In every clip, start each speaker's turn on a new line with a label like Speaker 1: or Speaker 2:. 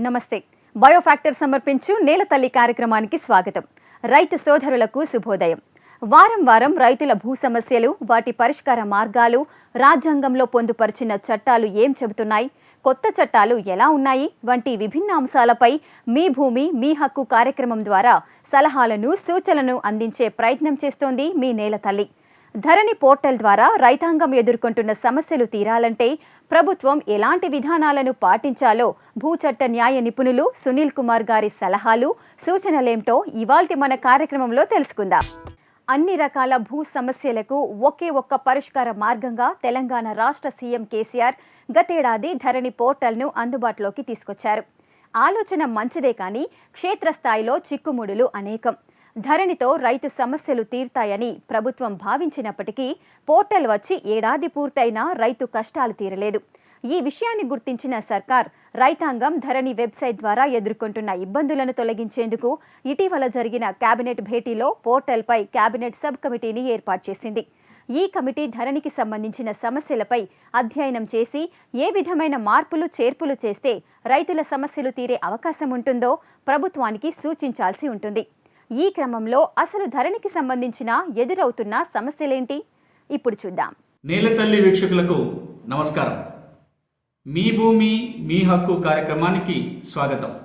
Speaker 1: నమస్తే. బయోఫ్యాక్టర్ సమర్పించు నేల తల్లి కార్యక్రమానికి స్వాగతం. రైతు సోదరులకు శుభోదయం. వారం వారం రైతుల భూ సమస్యలు వాటి పరిష్కార మార్గాలు రాజ్యాంగంలో పొందుపరిచిన చట్టాలు ఏం చెబుతున్నాయి? కొత్త చట్టాలు ఎలా ఉన్నాయి? వంటి విభిన్న అంశాలపై మీ భూమి మీ హక్కు కార్యక్రమం ద్వారా సలహాలను సూచనలను అందించే ప్రయత్నం చేస్తోంది మీ నేల తల్లి. ధరణి పోర్టల్ ద్వారా రైతాంగం ఎదుర్కొంటున్న సమస్యలు తీరాలంటే ప్రభుత్వం ఎలాంటి విధానాలను పాటించాలో భూచట్ట న్యాయ నిపుణులు సునీల్ కుమార్ గారి సలహాలు సూచనలేంటో ఇవాల్టి మన కార్యక్రమంలో తెలుసుకుందాం. అన్ని రకాల భూ సమస్యలకు ఒకే ఒక్క పరిష్కార మార్గంగా తెలంగాణ రాష్ట్ర సీఎం కేసీఆర్ గతేడాది ధరణి పోర్టల్ను అందుబాటులోకి తీసుకొచ్చారు. ఆలోచన మంచిదే కానీ క్షేత్రస్థాయిలో చిక్కుముడులు అనేకం. ధరణితో రైతు సమస్యలు తీర్తాయని ప్రభుత్వం భావించినప్పటికీ పోర్టల్ వచ్చి ఏడాది పూర్తయినా రైతు కష్టాలు తీరలేదు. ఈ విషయాన్ని గుర్తించిన సర్కార్ రైతాంగం ధరణి వెబ్సైట్ ద్వారా ఎదుర్కొంటున్న ఇబ్బందులను తొలగించేందుకు ఇటీవల జరిగిన కేబినెట్ భేటీలో పోర్టల్పై కేబినెట్ సబ్ కమిటీని ఏర్పాటు చేసింది. ఈ కమిటీ ధరణికి సంబంధించిన సమస్యలపై అధ్యయనం చేసి ఏ విధమైన మార్పులు చేర్పులు చేస్తే రైతుల సమస్యలు తీరే అవకాశం ఉంటుందో ప్రభుత్వానికి సూచించాల్సి ఉంటుంది. ఈ క్రమంలో అసలు ధరణికి సంబంధించిన ఎదురవుతున్న సమస్యలేంటి? ఇప్పుడు చూద్దాం.
Speaker 2: నేల తల్లి వీక్షకులకు నమస్కారం. మీ భూమి మీ హక్కు కార్యక్రమానికి స్వాగతం.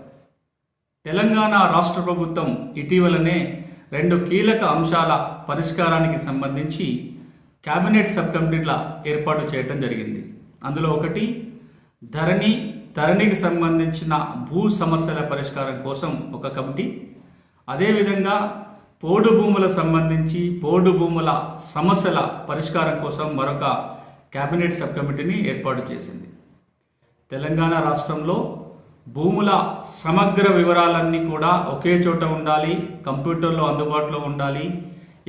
Speaker 2: తెలంగాణ రాష్ట్ర ప్రభుత్వం ఇటీవలనే రెండు కీలక అంశాల పరిష్కారానికి సంబంధించి కేబినెట్ సబ్ కమిటీల ఏర్పాటు చేయటం జరిగింది. అందులో ఒకటి ధరణి ధరణికి సంబంధించిన భూ సమస్యల పరిష్కారం కోసం ఒక కమిటీ. అదేవిధంగా పోడు భూముల సంబంధించి పోడు భూముల సమస్యల పరిష్కారం కోసం మరొక కేబినెట్ సబ్ కమిటీని ఏర్పాటు చేసింది. తెలంగాణ రాష్ట్రంలో భూముల సమగ్ర వివరాలన్నీ కూడా ఒకే చోట ఉండాలి కంప్యూటర్లో అందుబాటులో ఉండాలి.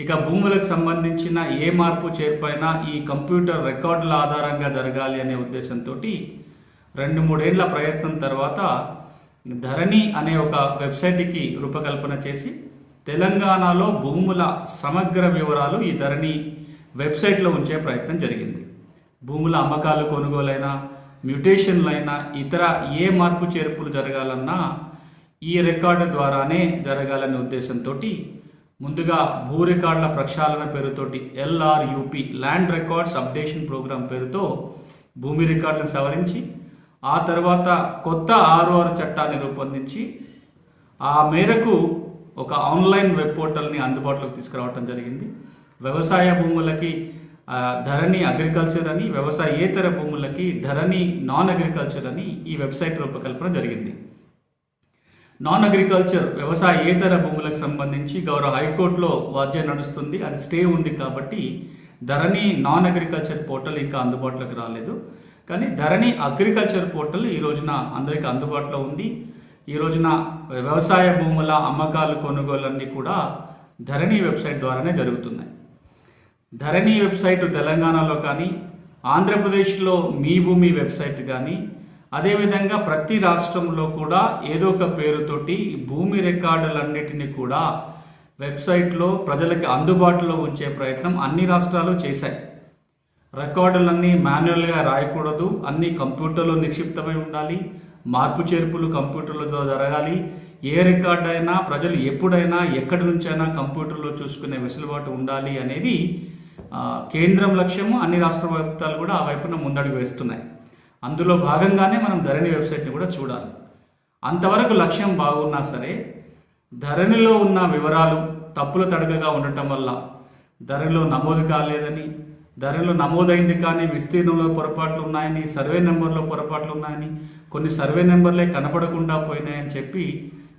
Speaker 2: ఇక భూములకు సంబంధించిన ఏ మార్పు చేర్పైనా ఈ కంప్యూటర్ రికార్డుల ఆధారంగా జరగాలి అనే ఉద్దేశంతో రెండు మూడేళ్ళ ప్రయత్నం తర్వాత ధరణి అనే ఒక వెబ్సైట్కి రూపకల్పన చేసి తెలంగాణలో భూముల సమగ్ర వివరాలు ఈ ధరణి వెబ్సైట్లో ఉంచే ప్రయత్నం జరిగింది. భూముల అమ్మకాలు కొనుగోలైనా మ్యూటేషన్లైనా ఇతర ఏ మార్పు చేర్పులు జరగాలన్నా ఈ రికార్డు ద్వారానే జరగాలనే ఉద్దేశంతో ముందుగా భూ రికార్డుల ప్రక్షాళన పేరుతోటి LRUP land records updation programme పేరుతో భూమి రికార్డులను సవరించి ఆ తర్వాత కొత్త ఆర్ఓఆర్ చట్టాన్ని రూపొందించి ఆ మేరకు ఒక ఆన్లైన్ వెబ్ పోర్టల్ని అందుబాటులోకి తీసుకురావటం జరిగింది. వ్యవసాయ భూములకి ధరణి అగ్రికల్చర్ అని వ్యవసాయేతర భూములకి ధరణి నాన్ అగ్రికల్చర్ అని ఈ వెబ్సైట్ రూపకల్పన జరిగింది. నాన్ అగ్రికల్చర్ వ్యవసాయేతర భూములకు సంబంధించి గౌరవ హైకోర్టులో వాద్యం నడుస్తుంది. అది స్టే ఉంది కాబట్టి ధరణి నాన్ అగ్రికల్చర్ పోర్టల్ ఇంకా అందుబాటులోకి రాలేదు. కానీ ధరణి అగ్రికల్చర్ పోర్టల్ ఈ రోజున అందరికీ అందుబాటులో ఉంది. ఈ రోజున వ్యవసాయ భూముల అమ్మకాలు కొనుగోలన్నీ కూడా ధరణి వెబ్సైట్ ద్వారానే జరుగుతున్నాయి. ధరణి వెబ్సైట్ తెలంగాణలో కానీ ఆంధ్రప్రదేశ్లో మీ భూమి వెబ్సైట్ కానీ అదేవిధంగా ప్రతి రాష్ట్రంలో కూడా ఏదో ఒక పేరుతోటి భూమి రికార్డులన్నిటిని కూడా వెబ్సైట్లో ప్రజలకి అందుబాటులో ఉంచే ప్రయత్నం అన్ని రాష్ట్రాలు చేశాయి. రికార్డులన్నీ మాన్యువల్గా రాయకూడదు. అన్ని కంప్యూటర్లో నిక్షిప్తమై ఉండాలి. మార్పు చేర్పులు కంప్యూటర్లతో జరగాలి. ఏ రికార్డ్ అయినా ప్రజలు ఎప్పుడైనా ఎక్కడి నుంచైనా కంప్యూటర్లో చూసుకునే వెసులుబాటు ఉండాలి అనేది కేంద్రం లక్ష్యము. అన్ని రాష్ట్ర ప్రభుత్వాలు కూడా ఆ వైపున ముందడుగు వేస్తున్నాయి. అందులో భాగంగానే మనం ధరణి వెబ్సైట్ని కూడా చూడాలి. అంతవరకు లక్ష్యం బాగున్నా సరే ధరణిలో ఉన్న వివరాలు తప్పుల తడకగా ఉండటం వల్ల ధరలో నమోదు కాలేదని ధరలో నమోదైంది కానీ విస్తీర్ణంలో పొరపాట్లు ఉన్నాయని సర్వే నెంబర్లో పొరపాట్లు ఉన్నాయని కొన్ని సర్వే నెంబర్లే కనపడకుండా పోయినాయని చెప్పి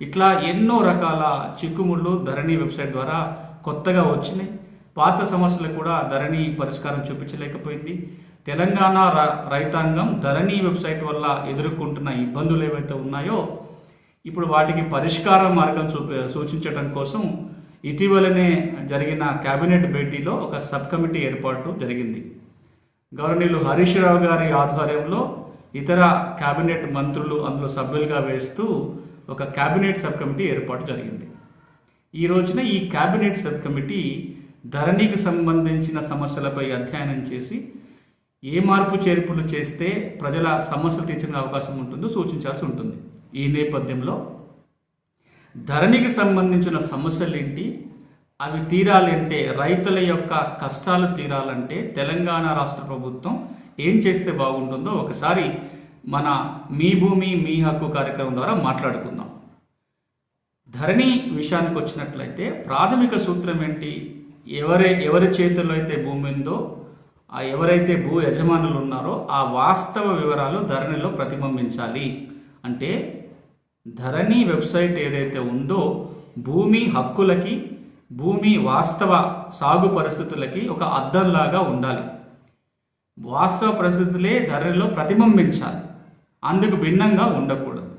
Speaker 2: ఇట్లా ఎన్నో రకాల చిక్కుముళ్ళు ధరణి వెబ్సైట్ ద్వారా కొత్తగా వచ్చినాయి. పాత సమస్యలు కూడా ధరణి పరిష్కారం చూపించలేకపోయింది. తెలంగాణ రైతాంగం ధరణి వెబ్సైట్ వల్ల ఎదుర్కొంటున్న ఇబ్బందులు ఏవైతే ఉన్నాయో ఇప్పుడు వాటికి పరిష్కార మార్గం చూపి సూచించడం కోసం ఇటీవలనే జరిగిన కేబినెట్ భేటీలో ఒక సబ్ కమిటీ ఏర్పాటు జరిగింది. గవర్నీయులు హరీష్ రావు గారి ఆధ్వర్యంలో ఇతర కేబినెట్ మంత్రులు అందులో సభ్యులుగా వేస్తూ ఒక కేబినెట్ సబ్ కమిటీ ఏర్పాటు జరిగింది. ఈ రోజున ఈ కేబినెట్ సబ్ కమిటీ ధరణికి సంబంధించిన సమస్యలపై అధ్యయనం చేసి ఏ మార్పు చేర్పులు చేస్తే ప్రజల సమస్యలు తీర్చే అవకాశం ఉంటుందో సూచించాల్సి ఉంటుంది. ఈ నేపథ్యంలో ధరణికి సంబంధించిన సమస్యలు ఏంటి అవి తీరాలంటే రైతుల యొక్క కష్టాలు తీరాలంటే తెలంగాణ రాష్ట్ర ప్రభుత్వం ఏం చేస్తే బాగుంటుందో ఒకసారి మన మీ భూమి మీ హక్కు కార్యక్రమం ద్వారా మాట్లాడుకుందాం. ధరణి విషయానికి వచ్చినట్లయితే ప్రాథమిక సూత్రం ఏంటి? ఎవరే ఎవరి చేతుల్లో అయితే భూమి ఉందో ఆ ఎవరైతే భూ యజమానులు ఉన్నారో ఆ వాస్తవ వివరాలు ధరణిలో ప్రతిబింబించాలి. అంటే ధరణి వెబ్సైట్ ఏదైతే ఉందో భూమి హక్కులకి భూమి వాస్తవ సాగు పరిస్థితులకి ఒక అద్దంలాగా ఉండాలి. వాస్తవ పరిస్థితులే ధరణిలో ప్రతిబింబించాలి. అందుకు భిన్నంగా ఉండకూడదు.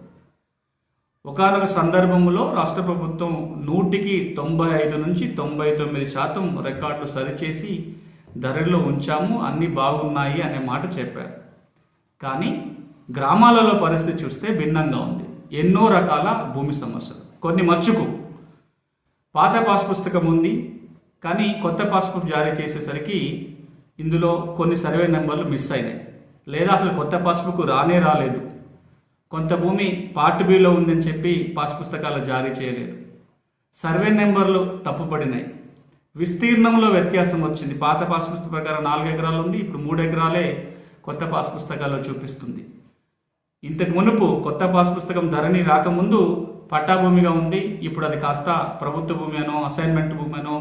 Speaker 2: ఒకనొక సందర్భంలో రాష్ట్ర ప్రభుత్వం నూటికి తొంభై ఐదు నుంచి తొంభై తొమ్మిది శాతం రికార్డులు సరిచేసి ధరలో ఉంచాము అన్నీ బాగున్నాయి అనే మాట చెప్పారు. కానీ గ్రామాలలో పరిస్థితి చూస్తే భిన్నంగా ఉంది. ఎన్నో రకాల భూమి సమస్యలు. కొన్ని మచ్చుకు. పాత పాస్ పుస్తకం ఉంది కానీ కొత్త పాస్బుక్ జారీ చేసేసరికి ఇందులో కొన్ని సర్వే నెంబర్లు మిస్ అయినాయి. లేదా అసలు కొత్త పాస్బుక్ రానే రాలేదు. కొంత భూమి పార్ట్ బిలో ఉందని చెప్పి పాస్ పుస్తకాలు జారీ చేయలేదు. సర్వే నెంబర్లు తప్పుపడినాయి. విస్తీర్ణంలో వ్యత్యాసం వచ్చింది. పాత పాస్ పుస్తక ప్రకారం నాలుగు ఎకరాలు ఉంది ఇప్పుడు మూడు ఎకరాలే కొత్త పాస్ పుస్తకాల్లో చూపిస్తుంది. ఇంతకు మునుపు కొత్త పాస్ పుస్తకం ధరణి రాకముందు పట్టా భూమిగా ఉంది. ఇప్పుడు అది కాస్త ప్రభుత్వ భూమి అనో అసైన్మెంట్ భూమి అనో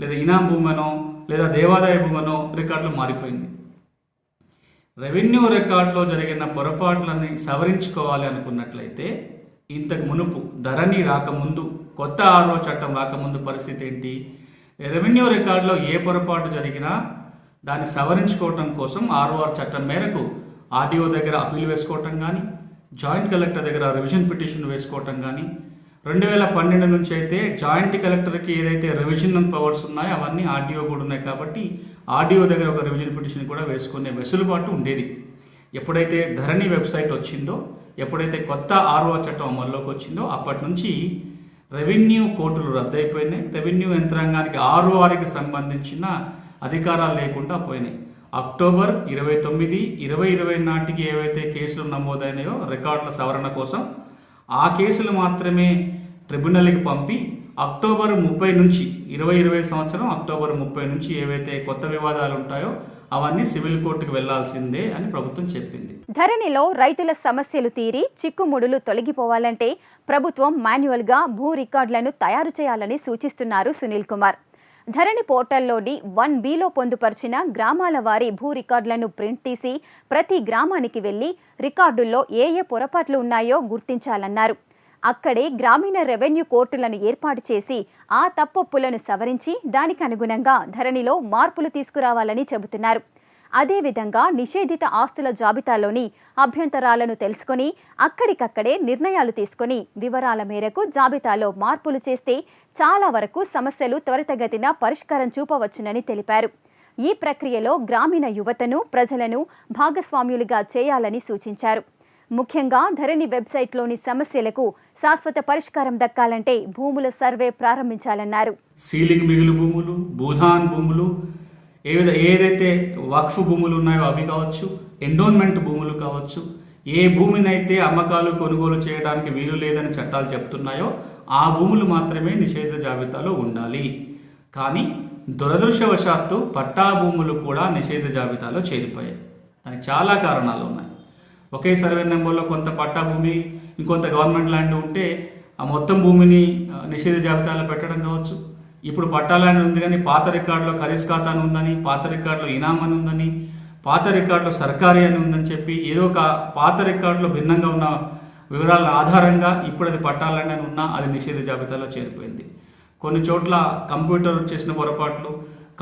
Speaker 2: లేదా ఇనాం భూమి అనో లేదా దేవాదాయ భూమి అనో రికార్డులు మారిపోయింది. రెవెన్యూ రికార్డులో జరిగిన పొరపాట్లని సవరించుకోవాలి అనుకున్నట్లయితే ఇంతకు మునుపు ధరణి రాకముందు కొత్త ఆరో చట్టం రాకముందు పరిస్థితి ఏంటి? రెవెన్యూ రికార్డులో ఏ పొరపాటు జరిగినా దాన్ని సవరించుకోవటం కోసం ఆర్ఓఆర్ చట్టం మేరకు ఆర్డీఓ దగ్గర అప్పీల్ వేసుకోవటం కానీ జాయింట్ కలెక్టర్ దగ్గర రివిజన్ పిటిషన్ వేసుకోవటం కానీ రెండు వేల పన్నెండు నుంచి అయితే జాయింట్ కలెక్టర్కి ఏదైతే రివిజన్ పవర్స్ ఉన్నాయో అవన్నీ ఆర్డీఓ కూడా ఉన్నాయి కాబట్టి ఆర్డీఓ దగ్గర ఒక రివిజన్ పిటిషన్ కూడా వేసుకునే వెసులుబాటు ఉండేది. ఎప్పుడైతే ధరణి వెబ్సైట్ వచ్చిందో ఎప్పుడైతే కొత్త ఆర్ఓ చట్టం అమల్లోకి వచ్చిందో అప్పటి నుంచి రెవెన్యూ కోర్టులు రద్దయిపోయినాయి. రెవెన్యూ యంత్రాంగానికి ఆర్ఓఆర్కి సంబంధించిన అధికారాలు లేకుండా పోయినాయి. అక్టోబర్ ఇరవై తొమ్మిది ఇరవై ఇరవై నాటికి ఏవైతే కేసులు నమోదైనాయో రికార్డుల సవరణ కోసం ఆ కేసులు మాత్రమే ట్రిబ్యునల్కి పంపి అక్టోబర్ ముప్పై నుంచి ఇరవై ఇరవై సంవత్సరం అక్టోబర్ ముప్పై నుంచి ఏవైతే కొత్త వివాదాలు ఉంటాయో అవన్నీ సివిల్ కోర్టుకు వెళ్ళాల్సిందే అని ప్రభుత్వం చెప్పింది.
Speaker 1: ధరణిలో రైతుల సమస్యలు తీరి చిక్కుముడులు తొలగిపోవాలంటే ప్రభుత్వం మాన్యువల్గా భూ రికార్డులను తయారు చేయాలని సూచిస్తున్నారు సునీల్ కుమార్. ధరణి పోర్టల్లోని వన్ బిలో పొందుపరిచిన గ్రామాల వారి భూ రికార్డులను ప్రింట్ తీసి ప్రతి గ్రామానికి వెళ్ళి రికార్డుల్లో ఏ ఏ పొరపాట్లు ఉన్నాయో గుర్తించాలన్నారు. అక్కడే గ్రామీణ రెవెన్యూ కోర్టులను ఏర్పాటు చేసి ఆ తప్పొప్పులను సవరించి దానికి అనుగుణంగా ధరణిలో మార్పులు తీసుకురావాలని చెబుతున్నారు. అదేవిధంగా నిషేధిత ఆస్తుల జాబితాలోని అభ్యంతరాలను తెలుసుకొని అక్కడికక్కడే నిర్ణయాలు తీసుకొని వివరాల మేరకు జాబితాలో మార్పులు చేస్తే చాలా వరకు సమస్యలు త్వరితగతిన పరిష్కారం చూపవచ్చునని తెలిపారు. ఈ ప్రక్రియలో గ్రామీణ యువతను ప్రజలను భాగస్వామ్యులుగా చేయాలని సూచించారు. ముఖ్యంగా ధరణి వెబ్సైట్లోని సమస్యలకు శాశ్వత పరిష్కారం దక్కాలంటే భూముల సర్వే ప్రారంభించాలన్నారు.
Speaker 2: సీలింగ్ మిగులు భూములు భూధాన్ భూములు ఏ విధ ఏదైతే వక్ఫ్ భూములు ఉన్నాయో అవి కావచ్చు ఎండోన్మెంట్ భూములు కావచ్చు ఏ భూమినైతే అమ్మకాలు కొనుగోలు చేయడానికి వీలు లేదని చట్టాలు చెప్తున్నాయో ఆ భూములు మాత్రమే నిషేధ జాబితాలో ఉండాలి. కానీ దురదృష్టవశాత్తు పట్టా భూములు కూడా నిషేధ జాబితాలో చేరిపోయాయి. దానికి చాలా కారణాలు ఉన్నాయి. ఒకే సర్వే నెంబర్లో కొంత పట్టా భూమి ఇంకొంత గవర్నమెంట్ ల్యాండ్ ఉంటే ఆ మొత్తం భూమిని నిషేధ జాబితాలో పెట్టడం కావచ్చు ఇప్పుడు పట్టాలని ఉంది కానీ పాత రికార్డులో ఖరీస్ ఖాతా అని ఉందని పాత రికార్డులో ఇనామ్ అని ఉందని పాత రికార్డులో సర్కారీ అని ఉందని చెప్పి ఏదో ఒక పాత రికార్డులో భిన్నంగా ఉన్న వివరాల ఆధారంగా ఇప్పుడు అది పట్టాలని అని ఉన్నా అది నిషేధ జాబితాలో చేరిపోయింది. కొన్ని చోట్ల కంప్యూటర్ చేసిన పొరపాట్లు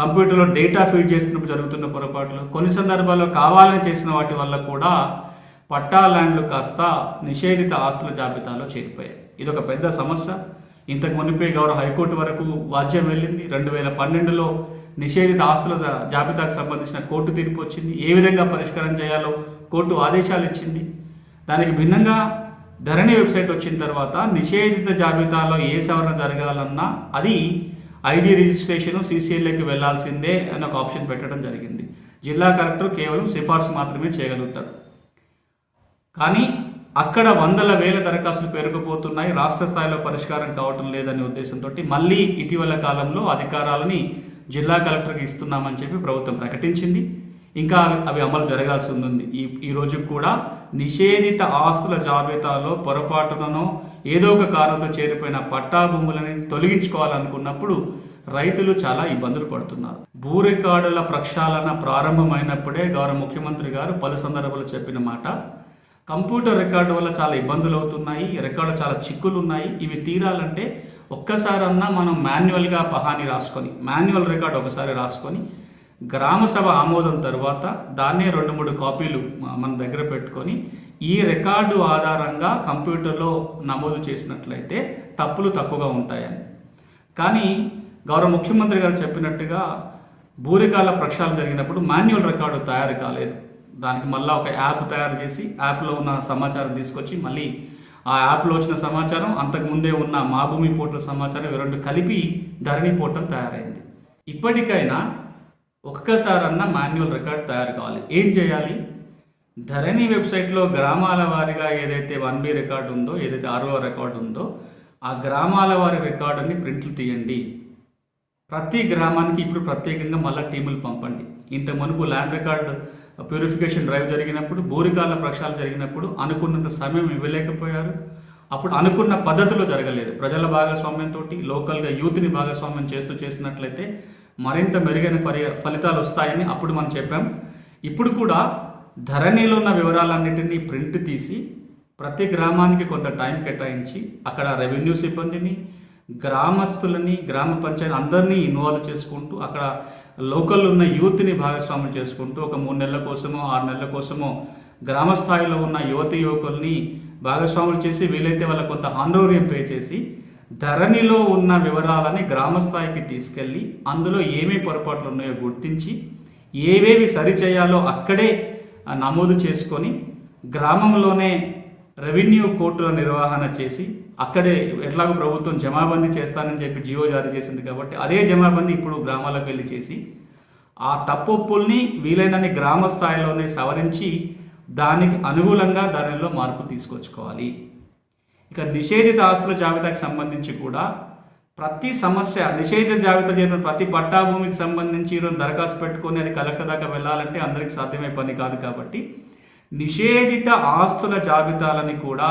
Speaker 2: కంప్యూటర్లో డేటా ఫీడ్ చేసినప్పుడు జరుగుతున్న పొరపాట్లు కొన్ని సందర్భాల్లో కావాలని చేసిన వాటి వల్ల కూడా పట్టా ల్యాండ్లు కాస్త నిషేధిత ఆస్తుల జాబితాలో చేరిపోయాయి. ఇది ఒక పెద్ద సమస్య. ఇంతకు మునిపే గౌరవ హైకోర్టు వరకు వాజ్యం వెళ్ళింది. రెండు వేల పన్నెండులో నిషేధిత ఆస్తుల జాబితాకు సంబంధించిన కోర్టు తీర్పు వచ్చింది. ఏ విధంగా పరిష్కారం చేయాలో కోర్టు ఆదేశాలు ఇచ్చింది. దానికి భిన్నంగా ధరణి వెబ్సైట్ వచ్చిన తర్వాత నిషేధిత జాబితాలో ఏ సవరణ జరగాలన్నా అది ఐజీ రిజిస్ట్రేషన్ సీసీఎల్ఏకి వెళ్ళాల్సిందే అని ఒక ఆప్షన్ పెట్టడం జరిగింది. జిల్లా కలెక్టర్ కేవలం సిఫార్సు మాత్రమే చేయగలుగుతాడు. కానీ అక్కడ వందల వేల దరఖాస్తులు పెరిగిపోతున్నాయి రాష్ట్ర స్థాయిలో పరిష్కారం కావటం లేదనే ఉద్దేశంతో మళ్ళీ ఇటీవల కాలంలో అధికారాలని జిల్లా కలెక్టర్కి ఇస్తున్నామని చెప్పి ప్రభుత్వం ప్రకటించింది. ఇంకా అవి- అమలు జరగాల్సి ఉంది. ఈ ఈ కూడా నిషేధిత ఆస్తుల జాబితాలో పొరపాటుననో ఏదో ఒక కారణంతో చేరిపోయిన పట్టా భూములని తొలగించుకోవాలనుకున్నప్పుడు రైతులు చాలా ఇబ్బందులు పడుతున్నారు. భూ రికార్డుల ప్రక్షాళన ప్రారంభమైనప్పుడే గౌరవ ముఖ్యమంత్రి గారు పలు సందర్భాలు చెప్పిన మాట కంప్యూటర్ రికార్డు వల్ల చాలా ఇబ్బందులు అవుతున్నాయి రికార్డు చాలా చిక్కులు ఉన్నాయి ఇవి తీరాలంటే ఒక్కసారన్నా మనం మాన్యువల్గా పహాని రాసుకొని మాన్యువల్ రికార్డు ఒకసారి రాసుకొని గ్రామ సభ ఆమోదం తర్వాత దాన్నే రెండు మూడు కాపీలు మన దగ్గర పెట్టుకొని ఈ రికార్డు ఆధారంగా కంప్యూటర్లో నమోదు చేసినట్లయితే తప్పులు తక్కువగా ఉంటాయని. కానీ గౌరవ ముఖ్యమంత్రి గారు చెప్పినట్టుగా భూరికాల ప్రక్షాళన జరిగినప్పుడు మాన్యువల్ రికార్డు తయారు కాలేదు. దానికి మళ్ళీ ఒక యాప్ తయారు చేసి యాప్లో ఉన్న సమాచారం తీసుకొచ్చి మళ్ళీ ఆ యాప్లో వచ్చిన సమాచారం అంతకుముందే ఉన్న మా భూమి పోర్టల్ సమాచారం ఇవి రెండు కలిపి ధరణి పోర్టల్ తయారైంది. ఇప్పటికైనా ఒక్కసారన్నా మాన్యువల్ రికార్డ్ తయారు కావాలి. ఏం చేయాలి? ధరణి వెబ్సైట్లో గ్రామాల వారీగా ఏదైతే వన్ బి రికార్డు ఉందో ఏదైతే ఆర్ఓ రికార్డు ఉందో ఆ గ్రామాల వారి రికార్డుని ప్రింట్లు తీయండి. ప్రతి గ్రామానికి ఇప్పుడు ప్రత్యేకంగా మళ్ళీ టీములు పంపండి. ఇంత మునుపు ల్యాండ్ రికార్డు ప్యూరిఫికేషన్ డ్రైవ్ జరిగినప్పుడు బోరికాల ప్రక్షాళన జరిగినప్పుడు అనుకున్నంత సమయం ఇవ్వలేకపోయారు. అప్పుడు అనుకున్న పద్ధతిలో జరగలేదు. ప్రజల భాగస్వామ్యంతో లోకల్గా యూత్ని భాగస్వామ్యం చేస్తూ చేసినట్లయితే మరింత మెరుగైన ఫలి ఫలితాలు వస్తాయని అప్పుడు మనం చెప్పాం. ఇప్పుడు కూడా ధరణిలో ఉన్న వివరాలన్నిటినీ ప్రింట్ తీసి ప్రతి గ్రామానికి కొంత టైం కేటాయించి అక్కడ రెవెన్యూ సిబ్బందిని గ్రామస్తులని గ్రామ పంచాయతీ అందరినీ ఇన్వాల్వ్ చేసుకుంటూ అక్కడ లోకల్ ఉన్న యూత్ని భాగస్వామ్యం చేసుకుంటూ ఒక మూడు నెలల కోసమో ఆరు నెలల కోసమో గ్రామ స్థాయిలో ఉన్న యువతి యువకుల్ని భాగస్వాములు చేసి వీలైతే వాళ్ళ కొంత హానోరియం పే చేసి ధరణిలో ఉన్న వివరాలని గ్రామ స్థాయికి తీసుకెళ్ళి అందులో ఏమేమి పొరపాట్లు ఉన్నాయో గుర్తించి ఏవేవి సరిచేయాలో అక్కడే నమోదు చేసుకొని గ్రామంలోనే రెవెన్యూ కోర్టుల నిర్వహణ చేసి అక్కడే ఎట్లాగో ప్రభుత్వం జమాబందీ చేస్తానని చెప్పి జీవో జారీ చేసింది కాబట్టి అదే జమాబందీ ఇప్పుడు గ్రామాలకు వెళ్ళి చేసి ఆ తప్పొప్పుల్ని వీలైనన్ని గ్రామ స్థాయిలోనే సవరించి దానికి అనుకూలంగా దానిలో మార్పు తీసుకొచ్చుకోవాలి. ఇక నిషేధిత ఆస్తుల జాబితాకి సంబంధించి కూడా ప్రతి సమస్య నిషేధిత జాబితా చేసిన ప్రతి పట్టా భూమికి సంబంధించి ఈరోజు దరఖాస్తు పెట్టుకొని అది కలెక్టర్ దాకా వెళ్ళాలంటే అందరికి సాధ్యమే పని కాదు కాబట్టి నిషేధిత ఆస్తుల జాబితాలని కూడా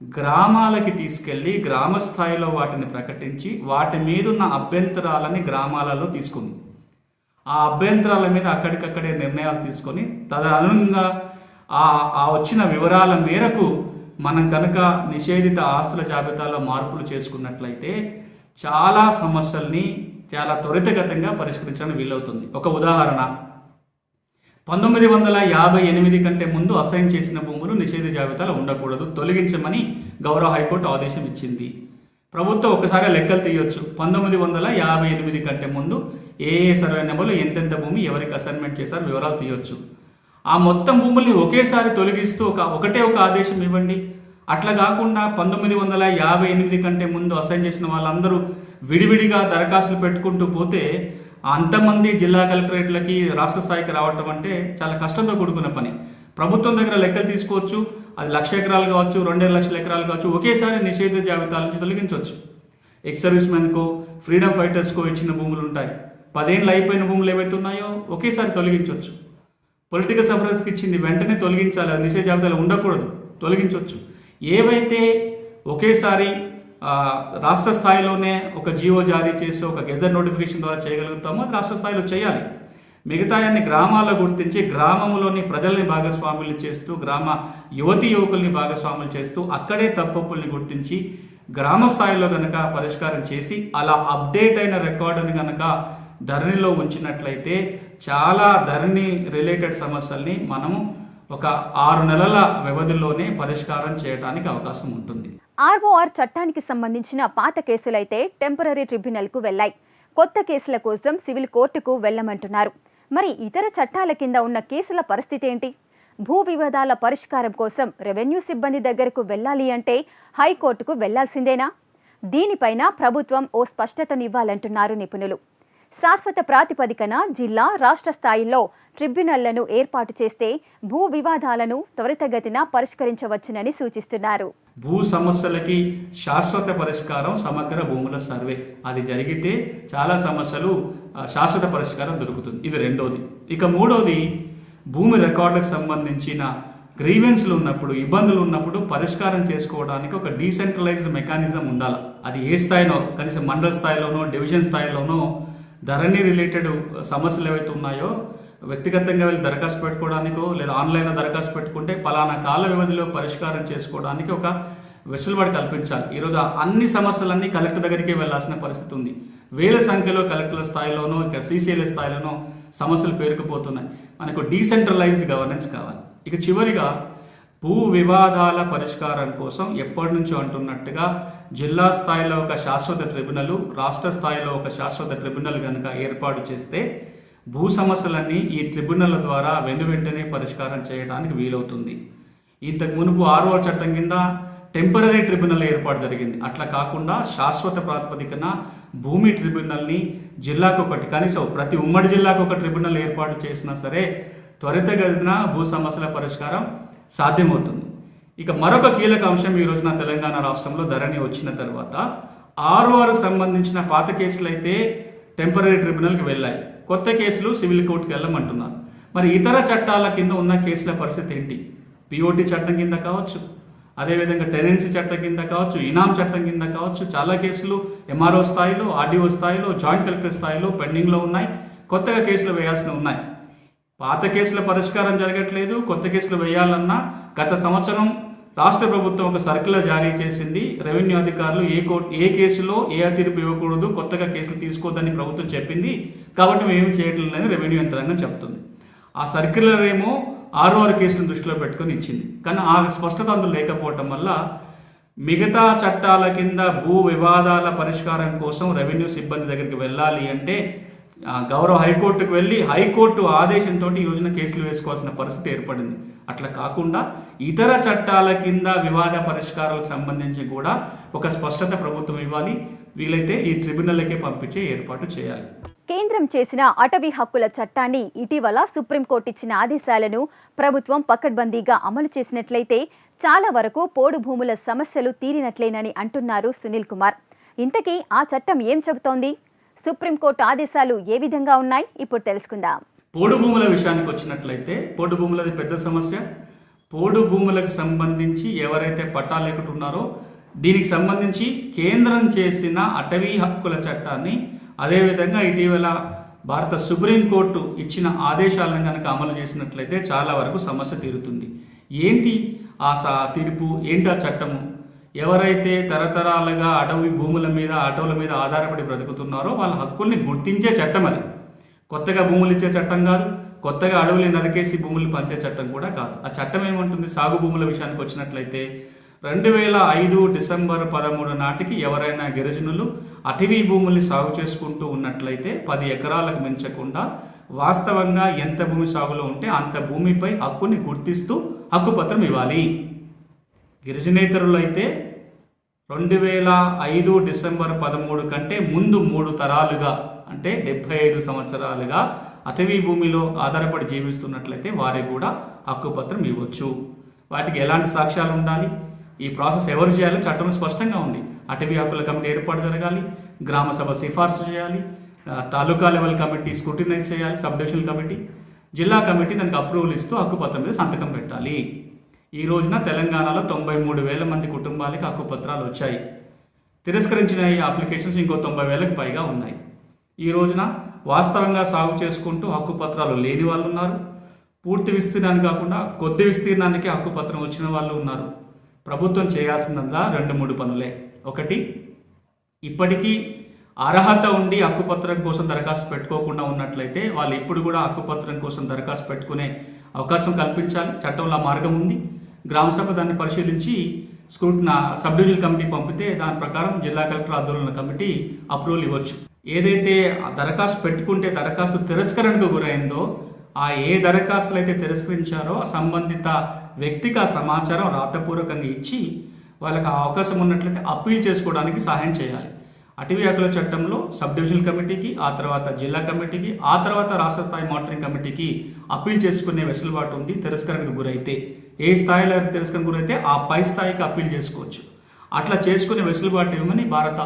Speaker 2: గ్రామాలకి తీసుకెళ్ళి గ్రామ స్థాయిలో వాటిని ప్రకటించి వాటి మీద ఉన్న అభ్యంతరాలని గ్రామాలలో తీసుకుంది. ఆ అభ్యంతరాల మీద అక్కడికక్కడే నిర్ణయాలు తీసుకొని తదనుగుణంగా ఆ ఆ వచ్చిన వివరాల మేరకు మనం కనుక నిషేధిత ఆస్తుల జాబితాలో మార్పులు చేసుకున్నట్లయితే చాలా సమస్యల్ని చాలా త్వరితగతంగా పరిష్కరించడానికి వీలవుతుంది. ఒక ఉదాహరణ. పంతొమ్మిది వందల యాభై ఎనిమిది కంటే ముందు అసైన్ చేసిన భూములు నిషేధ జాబితాలో ఉండకూడదు తొలగించమని గౌరవ హైకోర్టు ఆదేశం ఇచ్చింది. ప్రభుత్వం ఒకసారి లెక్కలు తీయొచ్చు. పంతొమ్మిది వందల యాభై ఎనిమిది కంటే ముందు ఏ ఏ సర్వే నెంబర్లో ఎంతెంత భూమి ఎవరికి అసైన్మెంట్ చేశారు వివరాలు తీయొచ్చు. ఆ మొత్తం భూముల్ని ఒకేసారి తొలగిస్తూ ఒక ఒకటే ఒక ఆదేశం ఇవ్వండి. అట్లా కాకుండా పంతొమ్మిది వందల యాభై ఎనిమిది కంటే ముందు అసైన్ చేసిన వాళ్ళందరూ విడివిడిగా దరఖాస్తులు పెట్టుకుంటూ పోతే అంతమంది జిల్లా కలెక్టరేట్లకి రాష్ట్ర స్థాయికి రావటం అంటే చాలా కష్టంతో కూడుకున్న పని. ప్రభుత్వం దగ్గర లెక్కలు తీసుకోవచ్చు అది లక్ష ఎకరాలు కావచ్చు రెండేళ్ళ లక్షల ఎకరాలు కావచ్చు ఒకేసారి నిషేధ జాబితాల నుంచి తొలగించవచ్చు. ఎక్స్ సర్వీస్ మెన్కో ఫ్రీడమ్ ఫైటర్స్కో ఇచ్చిన భూములు ఉంటాయి. పదేళ్ళు అయిపోయిన భూములు ఏవైతే ఉన్నాయో ఒకేసారి తొలగించవచ్చు. పొలిటికల్ సఫరెన్స్కి ఇచ్చింది వెంటనే తొలగించాలి అది నిషేధ జాబితాలో ఉండకూడదు తొలగించవచ్చు. ఏవైతే ఒకేసారి రాష్ట్ర స్థాయిలోనే ఒక జీవో జారీ చేసి ఒక గెజర్ నోటిఫికేషన్ ద్వారా చేయగలుగుతామో అది రాష్ట్ర స్థాయిలో చేయాలి. మిగతాయన్ని గ్రామాల్లో గుర్తించి గ్రామంలోని ప్రజల్ని భాగస్వాములు చేస్తూ గ్రామ యువతి యువకుల్ని భాగస్వాములు చేస్తూ అక్కడే తప్పప్పుల్ని గుర్తించి గ్రామ స్థాయిలో కనుక పరిష్కారం చేసి అలా అప్డేట్ అయిన రికార్డుని కనుక ధరణిలో ఉంచినట్లయితే చాలా ధరణి రిలేటెడ్ సమస్యల్ని మనము ఒక ఆరు నెలల వ్యవధిలోనే పరిష్కారం చేయడానికి అవకాశం ఉంటుంది.
Speaker 1: ఆర్ఓఆర్ చట్టానికి సంబంధించిన పాత కేసులైతే టెంపరీ ట్రిబ్యునల్కు వెళ్ళాయి కొత్త కేసుల కోసం సివిల్ కోర్టుకు వెళ్ళమంటున్నారు మరి ఇతర చట్టాల కింద ఉన్న కేసుల పరిస్థితి ఏంటి? భూ వివాదాల పరిష్కారం కోసం రెవెన్యూ సిబ్బంది దగ్గరకు వెళ్ళాలి అంటే హైకోర్టుకు వెళ్ళాల్సిందేనా దీనిపైన ప్రభుత్వం ఓ స్పష్టతనివ్వాలంటున్నారు నిపుణులు. శాశ్వత ప్రాతిపదికన జిల్లా రాష్ట్ర స్థాయిల్లో ట్రిబ్యునల్లను ఏర్పాటు చేస్తే భూ వివాదాలను త్వరితగతిన పరిష్కరించవచ్చునని సూచిస్తున్నారు.
Speaker 2: భూ సమస్యలకి శాశ్వత పరిష్కారం సమగ్ర భూముల సర్వే. అది జరిగితే చాలా సమస్యలు శాశ్వత పరిష్కారం దొరుకుతుంది. ఇది రెండోది. ఇక మూడోది భూమి రికార్డులకు సంబంధించిన గ్రీవెన్స్లు ఉన్నప్పుడు ఇబ్బందులు ఉన్నప్పుడు పరిష్కారం చేసుకోవడానికి ఒక డీసెంట్రలైజ్డ్ మెకానిజం ఉండాలి. అది ఏ స్థాయిలో కనీసం మండల స్థాయిలోనో డివిజన్ స్థాయిలోనో ధరణి రిలేటెడ్ సమస్యలు ఏవైతే ఉన్నాయో వ్యక్తిగతంగా వెళ్ళి దరఖాస్తు పెట్టుకోవడానికో లేదా ఆన్లైన్లో దరఖాస్తు పెట్టుకుంటే పలానా కాల వ్యవధిలో పరిష్కారం చేసుకోవడానికి ఒక వెసులుబాటు కల్పించాలి. ఈరోజు అన్ని సమస్యలన్నీ కలెక్టర్ దగ్గరికి వెళ్ళాల్సిన పరిస్థితి ఉంది. వేల సంఖ్యలో కలెక్టర్ల స్థాయిలోనూ ఇక సీసీఎల్ స్థాయిలోనూ సమస్యలు పేరుకుపోతున్నాయి. మనకు డీసెంట్రలైజ్డ్ గవర్నెన్స్ కావాలి. ఇక చివరిగా భూ వివాదాల పరిష్కారం కోసం ఎప్పటి నుంచో అంటున్నట్టుగా జిల్లా స్థాయిలో ఒక శాశ్వత ట్రిబ్యునల్ రాష్ట్ర స్థాయిలో ఒక శాశ్వత ట్రిబ్యునల్ కనుక ఏర్పాటు చేస్తే భూ సమస్యలన్నీ ఈ ట్రిబ్యునల్ ద్వారా వెను వెంటనే పరిష్కారం చేయడానికి వీలవుతుంది. ఇంతకు మునుపు ఆరో చట్టం కింద టెంపరీ ట్రిబ్యునల్ ఏర్పాటు జరిగింది. అట్లా కాకుండా శాశ్వత ప్రాతిపదికన భూమి ట్రిబ్యునల్ని జిల్లాకు ఒకటి కనీసం ప్రతి ఉమ్మడి జిల్లాకు ఒక ట్రిబ్యునల్ ఏర్పాటు చేసినా సరే త్వరితగతిన భూ సమస్యల పరిష్కారం సాధ్యమవుతుంది. ఇక మరొక కీలక అంశం ఈ రోజున తెలంగాణ రాష్ట్రంలో ధరణి వచ్చిన తర్వాత ఆరు ఆరు సంబంధించిన పాత కేసులు అయితే టెంపరీ ట్రిబ్యునల్కి వెళ్ళాయి. కొత్త కేసులు సివిల్ కోర్టుకి వెళ్ళమంటున్నారు. మరి ఇతర చట్టాల కింద ఉన్న కేసుల పరిస్థితి ఏంటి? పిఓటి చట్టం కింద కావచ్చు అదేవిధంగా టెనెన్సీ చట్టం కింద కావచ్చు ఇనాం చట్టం కింద కావచ్చు చాలా కేసులు ఎంఆర్ఓ స్థాయిలో ఆర్డీఓ స్థాయిలో జాయింట్ కలెక్టర్ స్థాయిలో పెండింగ్లో ఉన్నాయి కొత్తగా కేసులు వేయాల్సిన ఉన్నాయి. పాత కేసుల పరిష్కారం జరగట్లేదు కొత్త కేసులు వేయాలన్నా గత సంవత్సరం రాష్ట్ర ప్రభుత్వం ఒక సర్కులర్ జారీ చేసింది. రెవెన్యూ అధికారులు ఏ కోర్టు ఏ కేసులో ఏ తీర్పు ఇవ్వకూడదు కొత్తగా కేసులు తీసుకోవద్దని ప్రభుత్వం చెప్పింది. కాబట్టి మేము ఏమి చేయట్లేదని రెవెన్యూ యంత్రాంగం చెప్తుంది. ఆ సర్క్యులర్ ఏమో ఆరు ఆరు కేసులను దృష్టిలో పెట్టుకొని ఇచ్చింది. కానీ ఆ స్పష్టత అందులో లేకపోవటం వల్ల మిగతా చట్టాల కింద భూ వివాదాల పరిష్కారం కోసం రెవెన్యూ సిబ్బంది దగ్గరికి వెళ్ళాలి అంటే గౌరవ హైకోర్టుకు వెళ్ళి హైకోర్టు ఆదేశంతో ఈ రోజున కేసులు వేసుకోవాల్సిన పరిస్థితి ఏర్పడింది. అట్లా కాకుండా ఇతర చట్టాల కింద వివాద పరిష్కారాలకు సంబంధించి కూడా ఒక స్పష్టత ప్రభుత్వం ఇవ్వాలి. వీలైతే ఈ ట్రిబ్యునల్కే పంపించే ఏర్పాటు చేయాలి.
Speaker 1: కేంద్రం చేసిన అటవీ హక్కుల చట్టాన్ని ఇటీవల సుప్రీంకోర్టు ఇచ్చిన ఆదేశాలను ప్రభుత్వం పకడ్బందీగా అమలు చేసినట్లయితే చాలా వరకు పోడు భూముల సమస్యలు తీరినట్లేనని అంటున్నారు సునీల్ కుమార్. ఇంతకీ ఆ చట్టం ఏం చెబుతోంది? సుప్రీంకోర్టు ఆదేశాలు ఏ విధంగా ఉన్నాయి? ఇప్పుడు తెలుసుకుందాం.
Speaker 2: పోడు భూముల విషయానికి వచ్చినట్లయితే పోడు భూములది పెద్ద సమస్య. పోడు భూములకు సంబంధించి ఎవరైతే పట్టాలు దీనికి సంబంధించి కేంద్రం చేసిన అటవీ హక్కుల చట్టాన్ని అదేవిధంగా ఇటీవల భారత సుప్రీంకోర్టు ఇచ్చిన ఆదేశాలను కనుక అమలు చేసినట్లయితే చాలా వరకు సమస్య తీరుతుంది. ఏంటి ఆ సా తీర్పు? ఏంటి ఆ చట్టము? ఎవరైతే తరతరాలుగా అడవి భూముల మీద అటవుల మీద ఆధారపడి బ్రతుకుతున్నారో వాళ్ళ హక్కుల్ని గుర్తించే చట్టం అది. కొత్తగా భూములు ఇచ్చే చట్టం కాదు కొత్తగా అడవులు నరికేసి భూములు పంచే చట్టం కూడా కాదు. ఆ చట్టం ఏమంటుంది? సాగు భూముల విషయానికి వచ్చినట్లయితే రెండు వేల ఐదు డిసెంబర్ పదమూడు నాటికి ఎవరైనా గిరిజనులు అటవీ భూముల్ని సాగు చేసుకుంటూ ఉన్నట్లయితే పది ఎకరాలకు మించకుండా వాస్తవంగా ఎంత భూమి సాగులో ఉంటే అంత భూమిపై హక్కుని గుర్తిస్తూ హక్కుపత్రం ఇవ్వాలి. గిరిజనేతరులైతే రెండు వేల ఐదు డిసెంబర్ పదమూడు కంటే ముందు మూడు తరాలుగా అంటే డెబ్బై ఐదు సంవత్సరాలుగా అటవీ భూమిలో ఆధారపడి జీవిస్తున్నట్లయితే వారికి కూడా హక్కుపత్రం ఇవ్వచ్చు. వాటికి ఎలాంటి సాక్ష్యాలు ఉండాలి? ఈ ప్రాసెస్ ఎవరు చేయాలో చట్టంలో స్పష్టంగా ఉంది. అటవీ హక్కుల కమిటీ ఏర్పాటు జరగాలి గ్రామ సభ సిఫార్సు చేయాలి తాలూకా లెవెల్ కమిటీ స్క్రూటినైజ్ చేయాలి సబ్ డివిజనల్ కమిటీ జిల్లా కమిటీ దానికి అప్రూవల్ ఇస్తూ హక్కుపత్రం మీద సంతకం పెట్టాలి. ఈ రోజున తెలంగాణలో తొంభై మూడు వేల మంది కుటుంబాలకి హక్కుపత్రాలు వచ్చాయి. తిరస్కరించిన ఈ అప్లికేషన్స్ ఇంకో తొంభై వేలకు పైగా ఉన్నాయి. ఈ రోజున వాస్తవంగా సాగు చేసుకుంటూ హక్కుపత్రాలు లేని వాళ్ళు ఉన్నారు పూర్తి విస్తీర్ణాన్ని కాకుండా కొద్ది విస్తీర్ణానికి హక్కుపత్రం వచ్చిన వాళ్ళు ఉన్నారు. ప్రభుత్వం చేయాల్సిందంతా రెండు మూడు పనులే. ఒకటి ఇప్పటికీ అర్హత ఉండి హక్కుపత్రం కోసం దరఖాస్తు పెట్టుకోకుండా ఉన్నట్లయితే వాళ్ళు ఇప్పుడు కూడా హక్కుపత్రం కోసం దరఖాస్తు పెట్టుకునే అవకాశం కల్పించాలి. చట్టంలో మార్గం ఉంది. గ్రామసభ దాన్ని పరిశీలించి స్క్రూట్న సబ్ డివిజనల్ కమిటీ పంపితే దాని ప్రకారం జిల్లా కలెక్టర్ ఆందోళన కమిటీ అప్రూవల్ ఇవ్వచ్చు. ఏదైతే దరఖాస్తు పెట్టుకుంటే దరఖాస్తు తిరస్కరణకు గురైందో ఆ ఏ దరఖాస్తులు అయితే తిరస్కరించారో సంబంధిత వ్యక్తికి ఆ సమాచారం రాతపూర్వకంగా ఇచ్చి వాళ్ళకి ఆ అవకాశం ఉన్నట్లయితే అప్పీల్ చేసుకోవడానికి సహాయం చేయాలి. అటవీ హక్కుల చట్టంలో సబ్ డివిజనల్ కమిటీకి ఆ తర్వాత జిల్లా కమిటీకి ఆ తర్వాత రాష్ట్ర స్థాయి మానిటరింగ్ కమిటీకి అప్పీల్ చేసుకునే వెసులుబాటు ఉంది తిరస్కరణకు గురైతే. ఏ స్థాయిలో తిరస్కరణ గురైతే ఆ పై స్థాయికి అప్పీల్ చేసుకోవచ్చు. అట్లా చేసుకునే వెసులుబాటు ఇవ్వమని భారత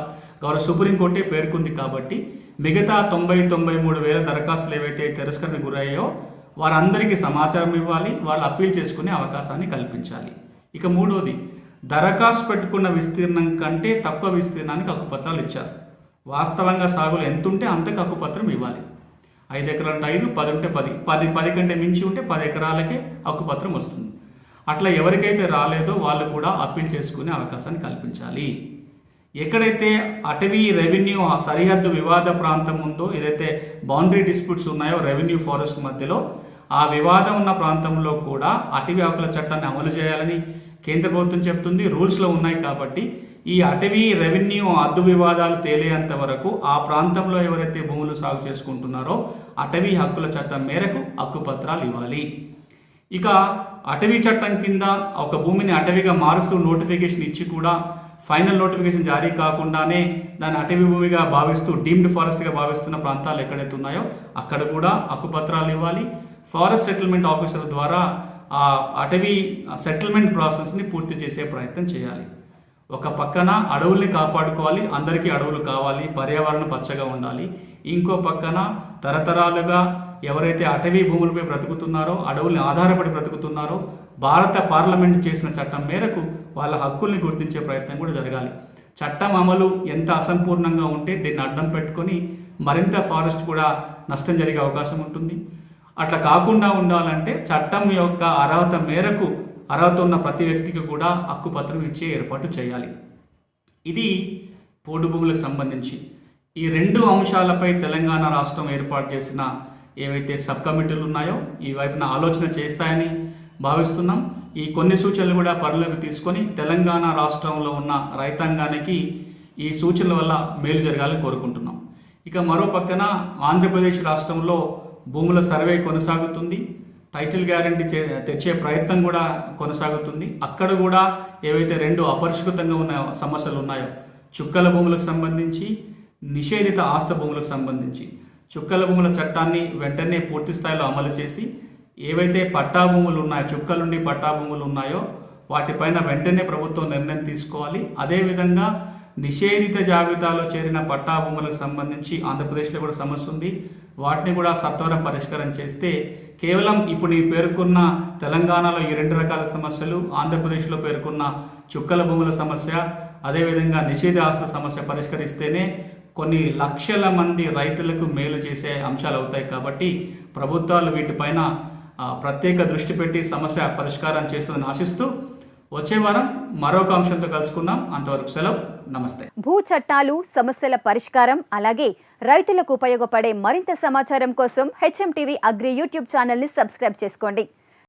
Speaker 2: గౌరవ సుప్రీంకోర్టే పేర్కొంది కాబట్టి మిగతా తొంభై తొంభై మూడు వేల దరఖాస్తులు ఏవైతే తిరస్కరణ గురయ్యాయో వారందరికీ సమాచారం ఇవ్వాలి వాళ్ళు అప్పీల్ చేసుకునే అవకాశాన్ని కల్పించాలి. ఇక మూడోది దరఖాస్తు పెట్టుకున్న విస్తీర్ణం కంటే తక్కువ విస్తీర్ణానికి హక్కుపత్రాలు ఇచ్చారు. వాస్తవంగా సాగులు ఎంత ఉంటే అంతకు హక్కుపత్రం ఇవ్వాలి. ఐదు ఎకరాలు అంటే ఐదు పది ఉంటే పది పది పది కంటే మించి ఉంటే పది ఎకరాలకే హక్కుపత్రం వస్తుంది. అట్లా ఎవరికైతే రాలేదో వాళ్ళు కూడా అప్పీల్ చేసుకునే అవకాశాన్ని కల్పించాలి. ఎక్కడైతే అటవీ రెవెన్యూ సరిహద్దు వివాద ప్రాంతం ఉందో ఏదైతే బౌండరీ డిస్ప్యూట్స్ ఉన్నాయో రెవెన్యూ ఫారెస్ట్ మధ్యలో ఆ వివాదం ఉన్న ప్రాంతంలో కూడా అటవీ హక్కుల చట్టాన్ని అమలు చేయాలని కేంద్ర ప్రభుత్వం చెప్తుంది. రూల్స్లో ఉన్నాయి కాబట్టి ఈ అటవీ రెవెన్యూ అద్దు వివాదాలు తేలేంత వరకు ఆ ప్రాంతంలో ఎవరైతే భూములు సాగు చేసుకుంటున్నారో అటవీ హక్కుల చట్టం మేరకు హక్కుపత్రాలు ఇవ్వాలి. ఇక అటవీ చట్టం కింద ఒక భూమిని అటవీగా మారుస్తూ నోటిఫికేషన్ ఇచ్చి కూడా ఫైనల్ నోటిఫికేషన్ జారీ కాకుండానే దాన్ని అటవీ భూమిగా భావిస్తూ డీమ్డ్ ఫారెస్ట్గా భావిస్తున్న ప్రాంతాలు ఎక్కడైతే ఉన్నాయో అక్కడ కూడా హక్కుపత్రాలు ఇవ్వాలి. ఫారెస్ట్ సెటిల్మెంట్ ఆఫీసర్ ద్వారా ఆ అటవీ సెటిల్మెంట్ ప్రాసెస్ని పూర్తి చేసే ప్రయత్నం చేయాలి. ఒక పక్కన అడవుల్ని కాపాడుకోవాలి అందరికీ అడవులు కావాలి పర్యావరణం పచ్చగా ఉండాలి. ఇంకో పక్కన తరతరాలుగా ఎవరైతే అటవీ భూములపై బ్రతుకుతున్నారో అడవుల్ని ఆధారపడి బ్రతుకుతున్నారో భారత పార్లమెంట్ చేసిన చట్టం మేరకు వాళ్ళ హక్కుల్ని గుర్తించే ప్రయత్నం కూడా జరగాలి. చట్టం అమలు ఎంత అసంపూర్ణంగా ఉంటే దీన్ని అడ్డం పెట్టుకొని మరింత ఫారెస్ట్ కూడా నష్టం జరిగే అవకాశం ఉంటుంది. అట్లా కాకుండా ఉండాలంటే చట్టం యొక్క అర్హత మేరకు అర్హత ఉన్న ప్రతి వ్యక్తికి కూడా హక్కుపత్రం ఇచ్చే ఏర్పాటు చేయాలి. ఇది పోడు భూములకు సంబంధించి. ఈ రెండు అంశాలపై తెలంగాణ రాష్ట్రం ఏర్పాటు చేసిన ఏవైతే సబ్ కమిటీలు ఉన్నాయో ఈ వైపున ఆలోచన చేస్తాయని భావిస్తున్నాం. ఈ కొన్ని సూచనలు కూడా పరిలోకి తీసుకొని తెలంగాణ రాష్ట్రంలో ఉన్న రైతాంగానికి ఈ సూచనల వల్ల మేలు జరగాలని కోరుకుంటున్నాం. ఇక మరో పక్కన ఆంధ్రప్రదేశ్ రాష్ట్రంలో భూముల సర్వే కొనసాగుతుంది. టైటిల్ గ్యారంటీ చే తెచ్చే ప్రయత్నం కూడా కొనసాగుతుంది. అక్కడ కూడా ఏవైతే రెండు అపరిష్కృతంగా ఉన్న సమస్యలు ఉన్నాయో చుక్కల భూములకు సంబంధించి నిషేధిత ఆస్త భూములకు సంబంధించి చుక్కల భూముల చట్టాన్ని వెంటనే పూర్తి స్థాయిలో అమలు చేసి ఏవైతే పట్టా భూములు ఉన్నాయో చుక్కలుండి పట్టా భూములు ఉన్నాయో వాటిపైన వెంటనే ప్రభుత్వం నిర్ణయం తీసుకోవాలి. అదేవిధంగా నిషేధిత జాబితాలో చేరిన పట్టా భూములకు సంబంధించి ఆంధ్రప్రదేశ్లో కూడా సమస్య ఉంది. వాటిని కూడా సత్వరం పరిష్కారం చేస్తే కేవలం ఇప్పుడు నేను పేర్కొన్న తెలంగాణలో ఈ రెండు రకాల సమస్యలు ఆంధ్రప్రదేశ్లో పేర్కొన్న చుక్కల భూముల సమస్య అదేవిధంగా నిషేధ ఆస్తుల సమస్య పరిష్కరిస్తేనే కొన్ని లక్షల మంది రైతులకు మేలు చేసే అంశాలు అవుతాయి కాబట్టి ప్రభుత్వాలు వీటిపైన ప్రత్యేక దృష్టి పెట్టి సమస్య పరిష్కారం చేస్తుందని ఆశిస్తూ వచ్చే వారం మరొక అంశంతో కలుసుకుందాం. అంతవరకు సెలవు. నమస్తే.
Speaker 1: భూ చట్టాలు సమస్యల పరిష్కారం అలాగే రైతులకు ఉపయోగపడే మరింత సమాచారం కోసం హెచ్ఎం టీవీ అగ్రి యూట్యూబ్ ఛానల్ని సబ్స్క్రైబ్ చేసుకోండి.